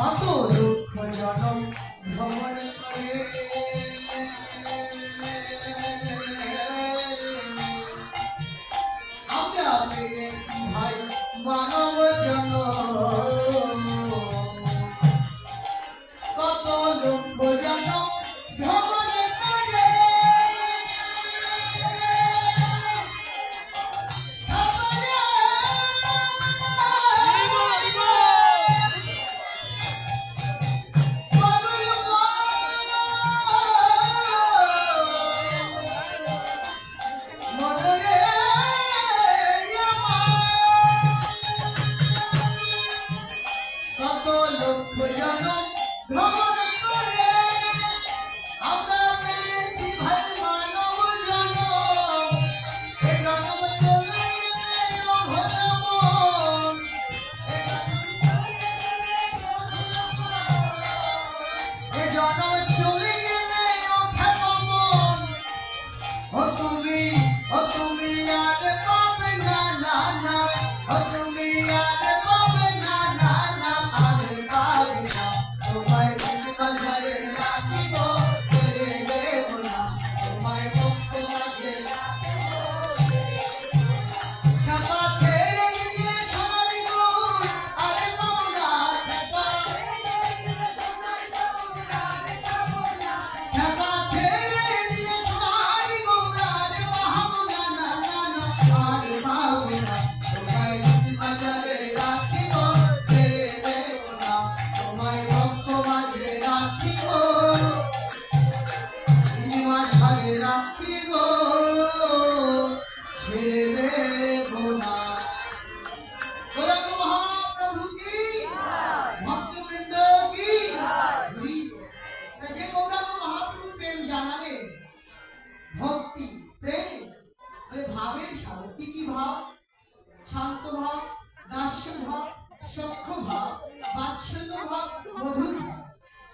কত দুঃখ জনম ভ্রমণ Power!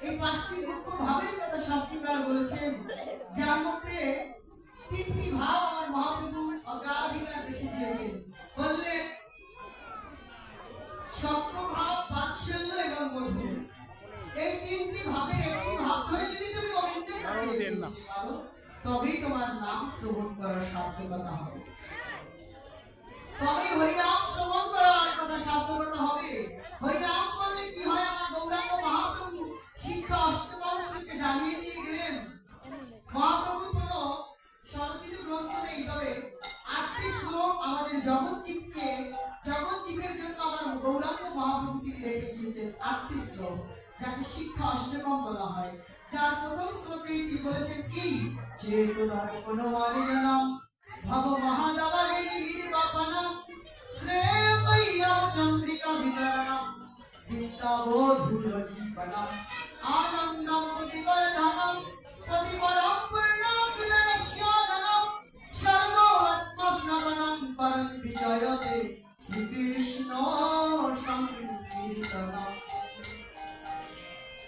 এই পাঁচটি মুখ্য ভাবের কথা শাস্ত্রকার বলেছেন। যার মধ্যে তিনটি ভাব আমার মহাপ্রভু অগ্রাধিকার বেশি দিয়েছেন। বললেন সক্ষ বাৎসল্য এবং মধুর। এই তিনটি ভাবের একটি ভাব ধরে যদি তুমি গোবিন্দের কাছে পারো তবেই তোমার নাম শ্রবণ করার সার্থকতা হবে। তবেই হরিনাম শ্রবণ করার কথা সার্থকতা হবে। হরিনাম করলে কি হয় আমার গৌরাঙ্গ মহাপ্রভু? শিক্ষা অষ্টকম শ্রীকে জানিয়ে দিয়ে গেলেন, মহাপ্রভুর কোনো স্বরচিত গ্রন্থ নেই, তবে আটটি শ্লোক আমাদের জগৎ জীবকে জন্য আমার গৌরাঙ্গ মহাপ্রভু তিনি রেখে দিয়েছেন আটটি শ্লোক, যাকে শিক্ষা অষ্টকম বলা হয়। যার প্রথম শ্লোকে তিনি বলেছেন কি? চেতনার কোন মারে জানাম, ভব মহাদাবারিণী বীর বাপানাম শ্রেয় চন্দ্রিকা বিতরণম বিদ্যাবোধুর জীবনম পরম বিজয়তে শ্রীকৃষ্ণ সংকীর্তনম।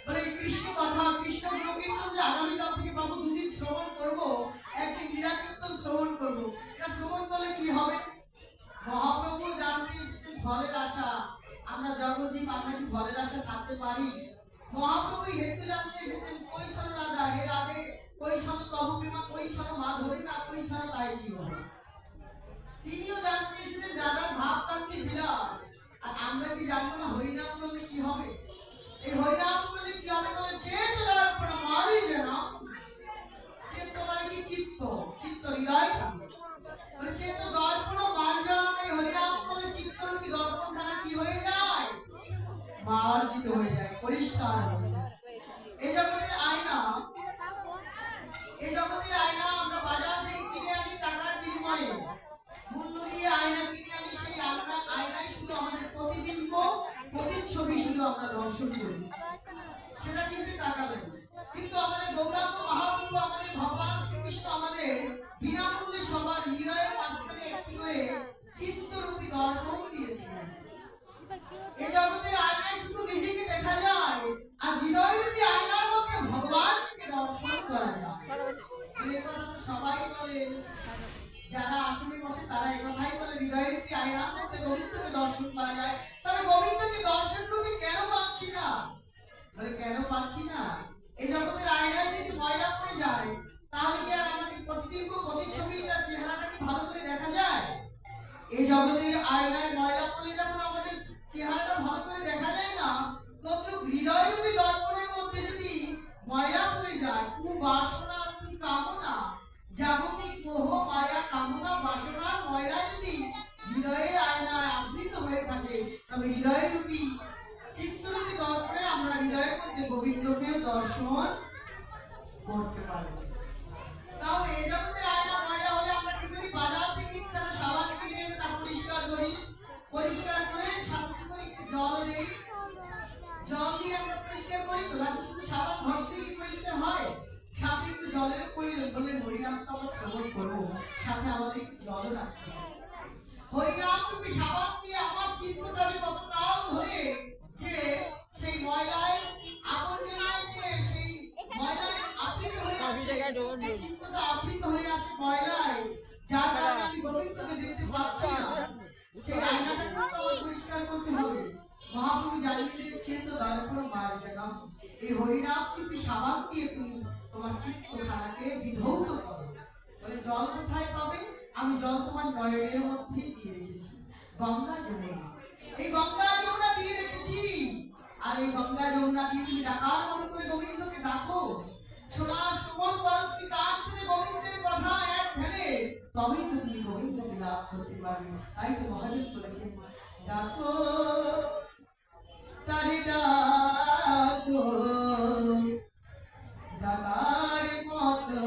বলে কৃষ্ণ কৃষ্ণ যে আগামীকাল থেকে শ্রবণ করব, একদিন লীলা শ্রবণ করব, এটা শ্রবণ করলে কি হবে? মহাপ্রভু জানতে ফলের আশা। আমরা জগজীব আমরা কি ফলের আশা থাকতে পারি? মহাপ্রভু হেতু জানতে এসেছেন, কই ছন রাধা? হে রাধে, কই ছন তব প্রেমা? কই ছন মাধুরী না, কই ছন তাই কি হবে তিনিও জানতে এসেছেন, রাধার ভাবকান্তি বিলাস? আর আমরা কি জানব না হরিনাম করলে কি হবে? এই হরিনাম করলে কি হবে বলে চেত দর্পণ মারি যেন চেত মানে কি চিত্ত? চিত্ত হৃদয় বলে, চেত দর্পণ মার্জনা এই হরিনাম করলে চিত্ত কি দর্পণ খানা কি মার্জিত হয়ে যায়, পরিষ্কার হয়ে যায়। এই জগতের আয়না, এই জগতের আয়না আমরা বাজার থেকে কিনে আনি টাকার বিনিময়ে। মূল্য দিয়ে আয়না কিনে আনি সেই আয়না আয়নায় শুধু আমাদের প্রতিবিম্ব, প্রতিচ্ছবি শুধু আমরা দর্শন করি। সেটা কিন্তু টাকা দেবে কিন্তু আমাদের গৌরাঙ্গ মহাপ্রভু যার কারণে আমি গোবিন্দকে দেখতে পাচ্ছি না। সেই আয়নাটাকে আমার পরিষ্কার করতে হবে। মহাপ্রভু জানিয়ে দিচ্ছেন তো তার উপর মার্জনা এই হরিনাম রূপী সাবান দিয়ে তুমি তোমার চিত্তখানাকে বিধৌত করো। বলে, জল কোথায় পাবে? আমি জল তোমার নয়নের মধ্যেই দিয়ে রেখেছি। গঙ্গা যমুনা। এই গঙ্গা যমুনা দিয়ে রেখেছি। আর এই গঙ্গা যমুনা দিয়ে তুমি ডাকার মনে করে গোবিন্দকে ডাকো। সোনার সুমন গোবিন্দের কথা এক ফেলে তবেই তো তুমি গোবিন্দকে লাভ করতে পারবে তাই তো মহাজন করেছেন ডাকো, তারে ডাকো, ডাকার মতো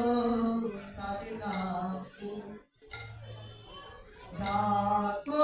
তারে ডাকো ডাকো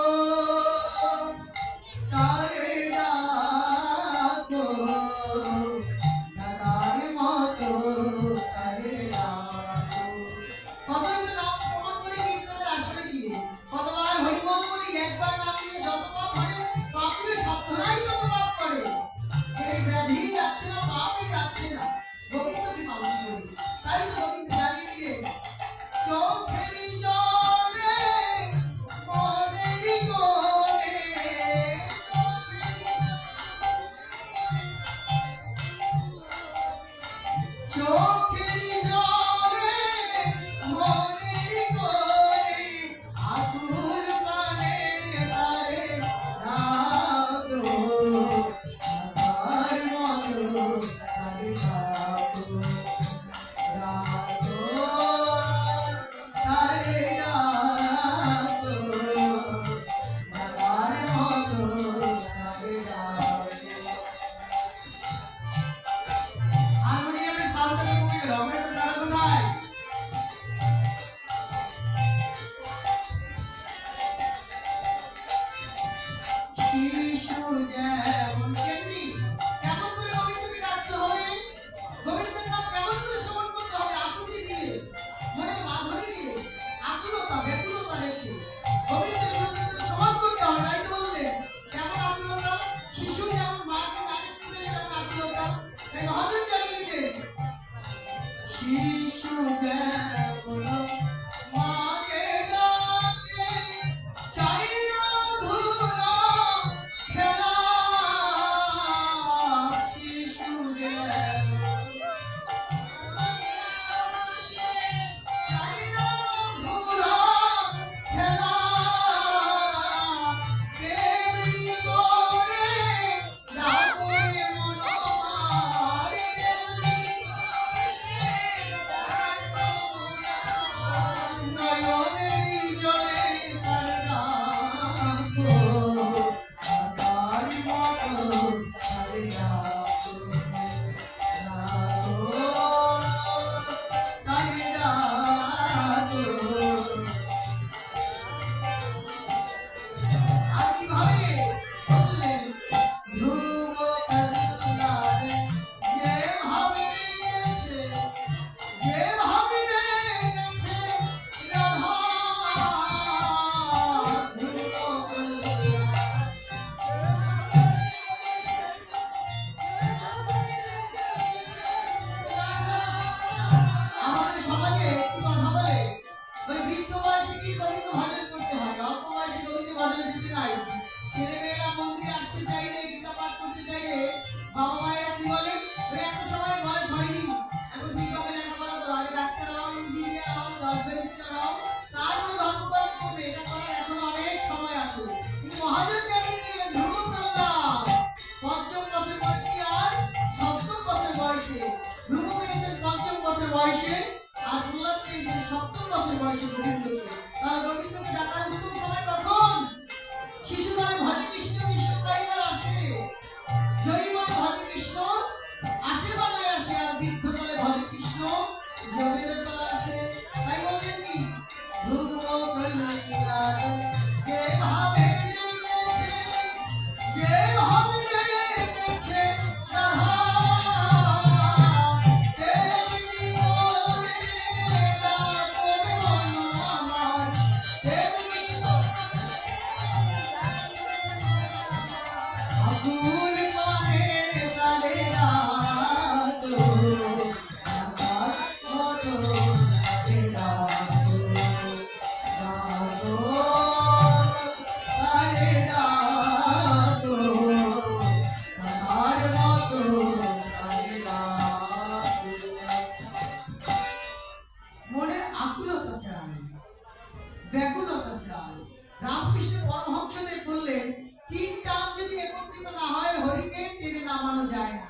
যায় না।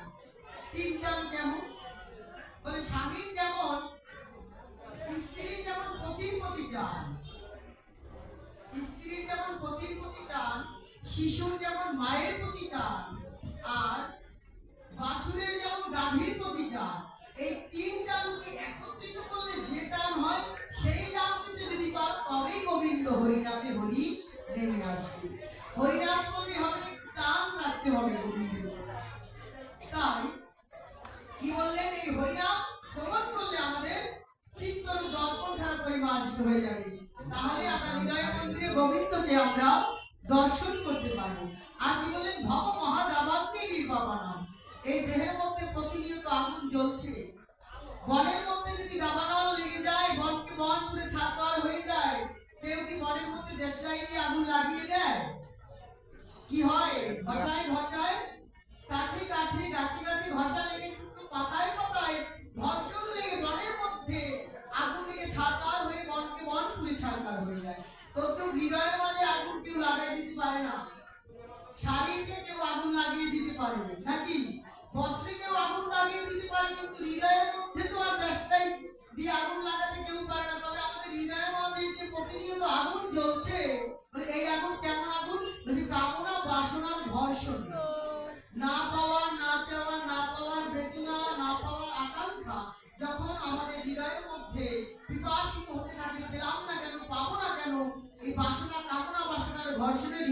তিন টান কেমন বলে স্বামীর যেমন, স্ত্রীর যেমন পতির প্রতি চান, স্ত্রীর যেমন পতির প্রতি চান, শিশুর যেমন মায়ের প্রতি চান, আর বাছুরের যেমন গাভীর প্রতি চান, এই তিন টানকে একত্রিত করলে যে টান হয়, সেই টান যদি পারো, তবেই গোবিন্দ হরিনামে হরি নেমে আসবে। হরিনাম করলে হবে, টান রাখতে হবে গোবিন্দ। তাই কি বললেন এই হরিনাম? শ্রবণ করলে আমাদের চিত্তর দর্পণ ঠাড়া পরিমার্জিত হয়ে যাবে। তাহলে আমরা হৃদয় মন্দিরে গোবিন্দকে আমরা দর্শন করতে পারব। আর কি বললেন? ভব মহাদাবাগ্নি নির্বাপানাম এই দেহের মধ্যে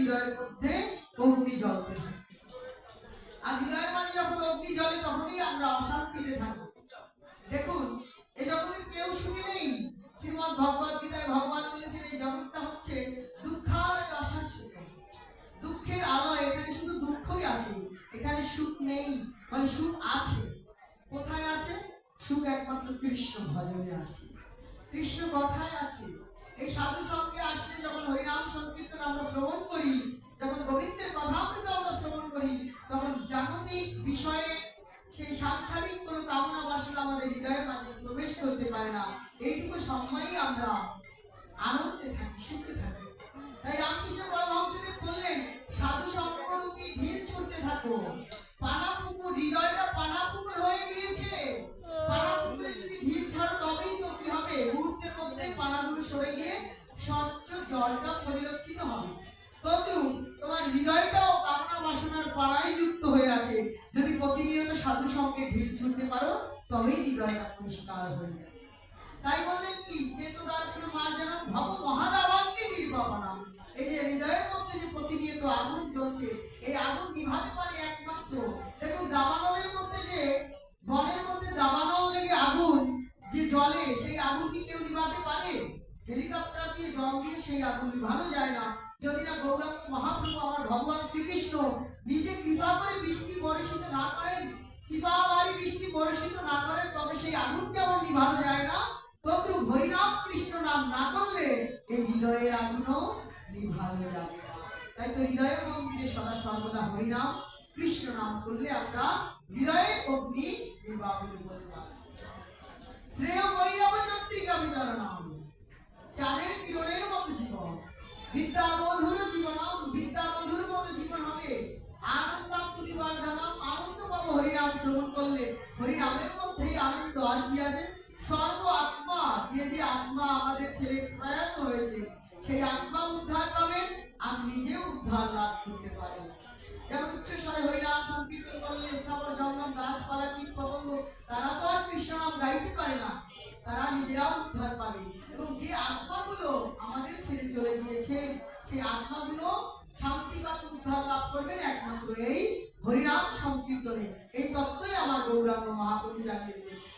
হৃদয়ের মধ্যে পারে না। এইটুকু সময়ই আমরা আনন্দে থাকি, সুখে থাকি। তাই রামকৃষ্ণ পরমহংসদেব বললেন, সাধু সঙ্গরূপী ঢিল ছুটতে থাকো। পানা পুকুর হৃদয়টা পানা পুকুর হয়ে গিয়েছে। পানা পুকুরে যদি ছাড়ো, তবেই তো কি হবে? মুহূর্তের মধ্যে পানাগুলো সরে গিয়ে স্বচ্ছ জলটা পরিলক্ষিত হবে। তদ্রুপ, তোমার হৃদয়টাও কামনা বাসনার পাড়ায় যুক্ত হয়ে আছে। যদি প্রতিনিয়ত সাধু সঙ্গে ভিড় ছুটতে পারো, তবেই হৃদয়টা পরিষ্কার হয়ে যাবে। তাই বললেন কি চেতনার কোনো মার্জনা ভব মহাদাবাঙ্গে নির্বাপনাম এই যে হৃদয়ের মধ্যে যে প্রতিনিয়ত আগুন জ্বলছে, এই আগুন নিভাতে পারে একমাত্র? দেখুন, দাবানলের মধ্যে যে, বনের মধ্যে দাবানল লেগে আগুন যে জলে সেই আগুন কি কেউ নিভাতে পারে? হেলিকপ্টার দিয়ে জল দিয়ে সেই আগুন নিভানো যায় না। যদি না গৌরাঙ্গ মহাপ্রভু, আমার ভগবান শ্রীকৃষ্ণ নিজে কৃপা করে বৃষ্টি বর্ষিত না করেন, কৃপা বাড়ি বৃষ্টি বর্ষিত না করেন, তবে সেই আগুন যেমন নিভানো যায় না? তদ্রুপ হরিনাম কৃষ্ণ নাম না করলে এই হৃদয়ের আগুনও নিভানো যাবে তাই তো হৃদয়ের মন্দিরে সদা সর্বদা হরিনাম কৃষ্ণ নাম করলে আমরা হৃদয়ে অগ্নি নির্বাপিত করতে পারি শ্রেয় বৈরব চন্দ্রিকা বিতর নাম। চাঁদের কিরণের মতো জীবন। বিদ্যা বধুর জীবনম বিদ্যা বধুর মতো জীবন হবে। আনন্দাম প্রতিবর্ধনম আনন্দ পাবো হরিনাম শ্রবণ করলে হরিনামের মধ্যেই আনন্দ আর কি আছে? সর্ব আত্মা যে যে আত্মা আমাদের ছেলে প্রয়াত হয়েছে, সেই আত্মা উদ্ধার পাবেন আর নিজেও উদ্ধার লাভ করতে পারবেন যেমন উচ্চ স্বরে হরিনাম, সংকীর্তন, করলে স্থাবর, জঙ্গম, গাছপালা, কীট, পতঙ্গ, তারা তো আর কৃষ্ণ নাম গাইতে পারে না, তারা নিজেরাও উদ্ধার পাবে। এবং যে আত্মাগুলো আমাদের ছেড়ে চলে গিয়েছে, সেই আত্মাগুলো শান্তি বা উদ্ধার লাভ করবেন একমাত্র এই হরিনাম সংকীর্তনে। এই তত্ত্বই আমার গৌরাঙ্গ মহাপ্রভু জানিয়ে দিলেন।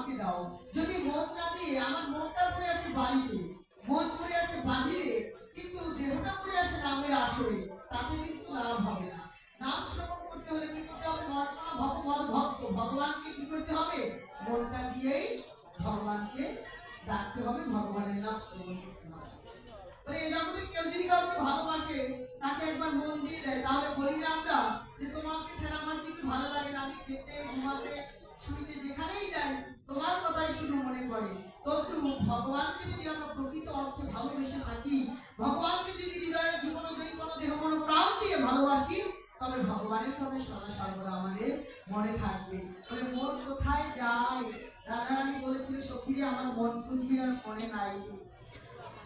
আমাকে দাও। যদি মন না দিয়ে, আমার মনটা পড়ে আছে বাড়িতে, মন পড়ে আছে বাহিরে, কিন্তু দেহটা পড়ে আছে নামের আসরে তাতে কিন্তু লাভ হবে না। নাম শ্রবণ করতে হলে কি করতে হবে? মনটা ভগবান ভক্ত ভগবানকে কি করতে হবে? মনটা দিয়েই ভগবানকে ডাকতে হবে, ভগবানের নাম শ্রবণ করতে হবে। তো এই জগতে কেউ যদি কাউকে ভালোবাসে, তাকে একবার মন দিয়ে দেয়, তাহলে বলি না আমরা যে তোমাকে ছাড়া আমার কিছু ভালো লাগে না। আমি খেতে, ঘুমাতে শুইতে যেখানেই যাই, তোমার কথাই শুধু মনে পড়ে তদ্রু ভগবানকে যদি আমরা প্রকৃত অর্থে ভালোবেসে থাকি, ভগবানকে যদি হৃদয়ে জীবন জয়ী কোনো দেহ মন প্রাণ দিয়ে ভালোবাসি, তবে ভগবানের কথা সদা সর্বদা আমাদের মনে থাকবে। তবে মন কোথায় যায়? রাধারানী বলেছিল সখীরে, আমার মন বুঝি আর মনে নাই।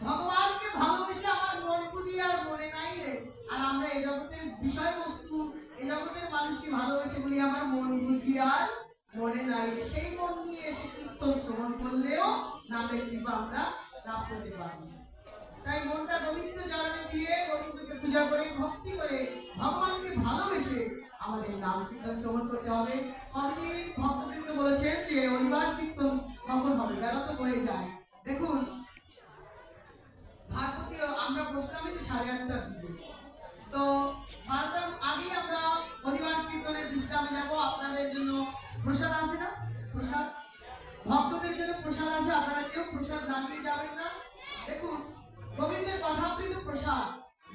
ভগবানকে ভালোবেসে আমার মন বুঝি আর মনে নাই রে। আর আমরা এই জগতের বিষয়বস্তু এই জগতের মানুষকে ভালোবেসে বলি, আমার মন বুঝি আর মনে নাই সেই মন নিয়ে এসে কীর্তন শ্রবণ করলেও নামের কৃপা আমরা লাভ করতে পারব। তাই মনটা গোবিন্দ চরণে দিয়ে গোবিন্দকে পূজা করে, ভক্তি করে, ভগবানকে ভালোবেসে আমাদের নাম কীর্তন শ্রবণ করতে হবে। কমিটি ভক্তবৃন্দ বলেছেন যে অধিবাস কীর্তন কখন হবে? বেলা তো হয়ে যায়। দেখুন, ভাগবতী, আমরা বসলাম একটু সাড়ে আটটার দিকে। তো বারোটার আগেই আমরা অধিবাস কীর্তনের বিশ্রামে যাব। আপনাদের জন্য প্রসাদ আছে না? প্রসাদ? ভক্তদের জন্য প্রসাদ আছে, আপনারা কেউ প্রসাদ দাঁড়িয়ে যাবেন না। দেখুন, গোবিন্দের কথামৃত প্রসাদ,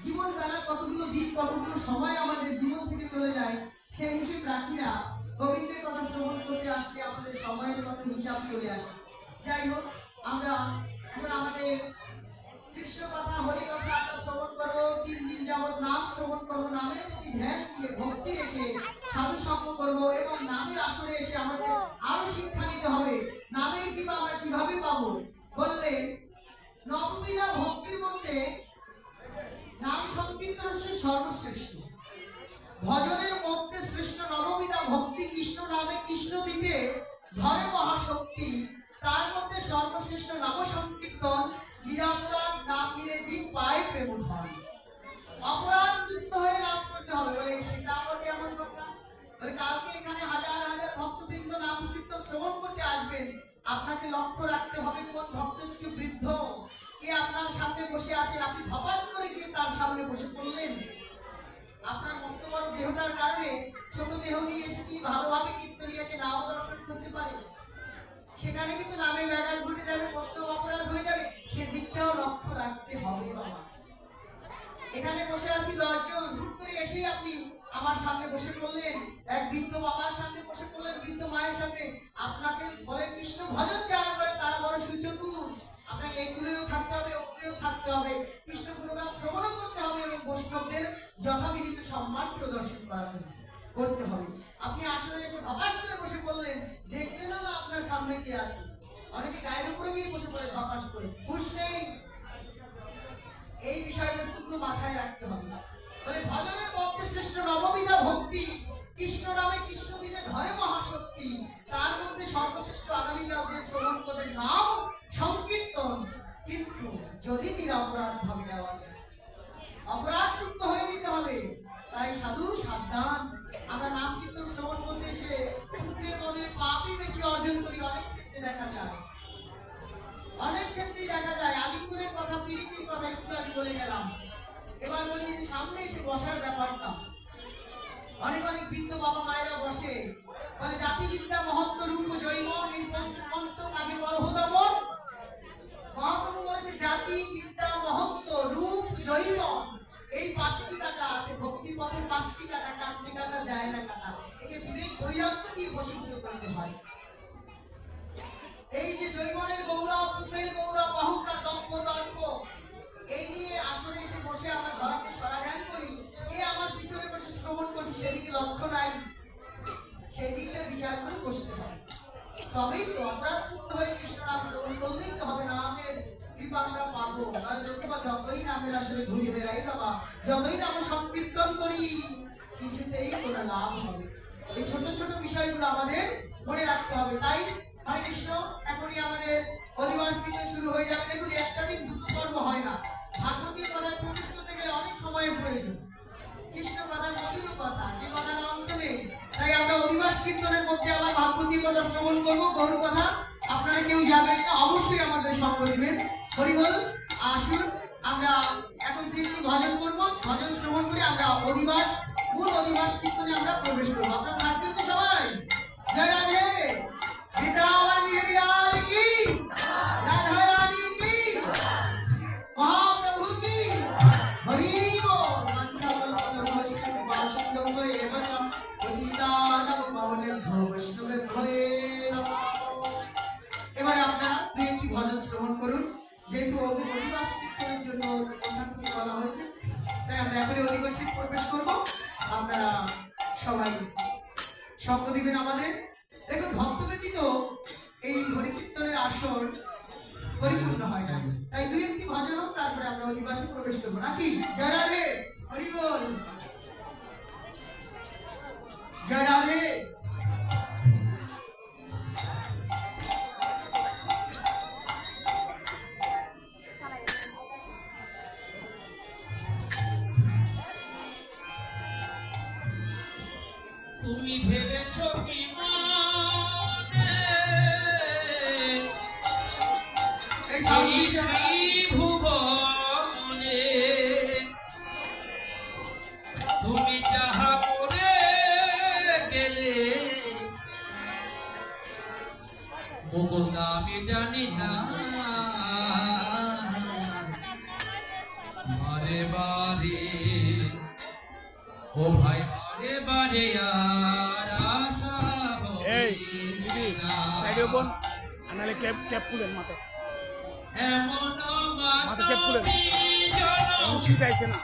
জীবন বেলার কতগুলো দিন, কতগুলো সময় আমাদের জীবন থেকে চলে যায়, সেই হিসেব রাখি না গোবিন্দের কথা শ্রবণ করতে আসলে আমাদের সময়ের কত হিসাব চলে আসে। যাই হোক, আমরা এখন আমাদের কৃষ্ণ কথা হরি কথা আমরা শ্রবণ করব। তিন দিন যাবত নাম শ্রবণ করব, নামের প্রতি ধ্যান দিয়ে, ভক্তি রেখে সাধু সঙ্গ করব এবং নামের আসরে এসে আমাদের আরও শিক্ষা নিতে হবে। নামের কৃপা আমরা কীভাবে পাবো? বললে নবমীরা ভক্তির মধ্যে নাম সংকীর্তন হচ্ছে সর্বশ্রেষ্ঠ। ভজনের মধ্যে শ্রেষ্ঠ নবমীরা ভক্তি, কৃষ্ণ নামে কৃষ্ণ দিতে ধরে মহাশক্তি। তার মধ্যে সর্বশ্রেষ্ঠ নাম সংকীর্তন জীব পায় প্রেম ধন অপরাধ মুক্ত হয়ে নাম করতে হবে। বলে সেটা আবার কেমন কথা। কালকে এখানে হাজার হাজার ভক্তবৃন্দ নাম কীর্তন শ্রবণ করতে আসবেন। আপনাকে লক্ষ্য রাখতে হবে কোন ভক্ত একটু বৃদ্ধ। কে আপনার সামনে বসে আছেন? আপনি ধপাস করে গিয়ে তার সামনে বসে পড়লেন। আপনার মস্ত বড় দেহটার কারণে ছোট দেহ নিয়ে এসে তিনি ভালোভাবে কীর্তনিয়াকে নাম দর্শন করতে পারে? সেখানে কিন্তু নামে ব্যাঘাত ঘটে যাবে, কষ্ট অপরাধ হয়ে যাবে, সেদিকটাও লক্ষ্য রাখতে হবে এখানে বসে আছি দশজন, হুট করে এসেই আপনি আমার সামনে বসে পড়লেন। এক বৃদ্ধ বাবার সামনে বসে পড়লেন, বৃদ্ধ মায়ের সামনে। আপনাকে বলে কৃষ্ণ ভজন যারা করে, তার বড় সূচকুর আপনাকে এগুলোও থাকতে হবে ওগুলোও থাকতে হবে। কৃষ্ণ গুণগান শ্রবণও করতে হবে এবং বৈষ্ণবদের যথাবিহিত সম্মান প্রদর্শন হবে করতে হবে। আপনি আসলে এসে ধপাস করে বসে পড়লেন। দেখলেন না আপনার সামনে কে আছে? অনেকে গায়ের উপরে গিয়ে বসে পড়ে, ধপাস করে। হুশ নেই। এই বিষয়বস্তুগুলো মাথায় রাখতে হবে। বলে ভজনের শ্রেষ্ঠ ভক্তি, কৃষ্ণ নামে কৃষ্ণ দিনে ধরে মহাশক্তি। তার মধ্যে সর্বশ্রেষ্ঠ আগামীকাল যে শ্রবণ করে নাম সংকীর্তন। কিন্তু যদি নিরপরাধ ভাবে নেওয়া যায়, অপরাধ মুক্ত হয়ে নিতে হবে। তাই সাধু, সাবধান। আমরা নাম কীর্তন শ্রবণ করতে এসে পুণ্যের বদলে পাপই বেশি অর্জন করি, অনেক ক্ষেত্রে দেখা যায়। অনেক ক্ষেত্রেই দেখা যায় আলিপুরের কথা পিরিতির কথা একটু আগে বলে গেলাম। এবার বলি যে সামনে এসে বসার ব্যাপারটা। অনেক অনেক বৃদ্ধ বাবা মায়েরা বসে, বলে, জাতিবিদ্যা মহত্ব রূপ জৈমন এই পঞ্চমন্ত কাকে বরহদমন মহাপ্রভু বলেছে জাতি বিদ্যা মহত্ব রূপ জৈমন এই পাঁচটি কাটা আছে, ভক্তি পথের পাঁচটি কাটা কাটতে কাটা, যায় না কাটা। একে বিবেক বৈরাগ্য দিয়ে বসীভূত করতে হয়। এই যে জৈবনের গৌরব, রূপের গৌরব, অহংকার দম্প দর্প, এই নিয়ে আসলে এসে বসে আমরা ধরাকে সরাঘান করি। এ আমার পিছনে বসে শ্রবণ করছি সেদিকে লক্ষ্য নাই। সেদিকটা বিচার করে বসতে হয় তবেই তো অপরাধ পূর্ণ হয়ে কৃষ্ণ নাম শ্রবণ করলেই তো হবে নামের কৃপা আমরা পাবো। কারণ দেখতে পা যতই নামের আসলে ঘুরে বেড়াই বাবা, যতই নাম সংকীর্তন করি, কিছুতেই কোনো লাভ হবে এই ছোট ছোট বিষয়গুলো আমাদের মনে রাখতে হবে। তাই হরে কৃষ্ণ, এখনই আমাদের অধিবাস দিনে শুরু হয়ে যাবে। দেখুন, একটা দিন দুটো পর্ব হয় না। ভাগ্য দিয়ে প্রবেশ করতে গেলে অনেক সময়ের প্রয়োজন। কৃষ্ণ কথার মধুর কথা, যে কথার অন্ত নেই। তাই আমরা অধিবাস কীর্তনের মধ্যে আবার ভাগবতী কথা শ্রবণ করব। গরু কথা আপনারা কেউ যাবেন না, অবশ্যই আমাদের সঙ্গ দিবেন হরিবল, আসুন, আমরা এখন তিনটি ভজন করব, ভজন শ্রবণ করে আমরা অধিবাস, মূল অধিবাস কীর্তনে আমরা প্রবেশ করব। আপনারা থাকবেন তো সবাই? জয় রাধে। বৃন্দাবন বিহারী লাল কি? তুমি ভেবেছ কি মনে ক্যাপ ক্যাপ খুলেন মাথা মাথা ক্যাপ খুলেন শীত আইছে না?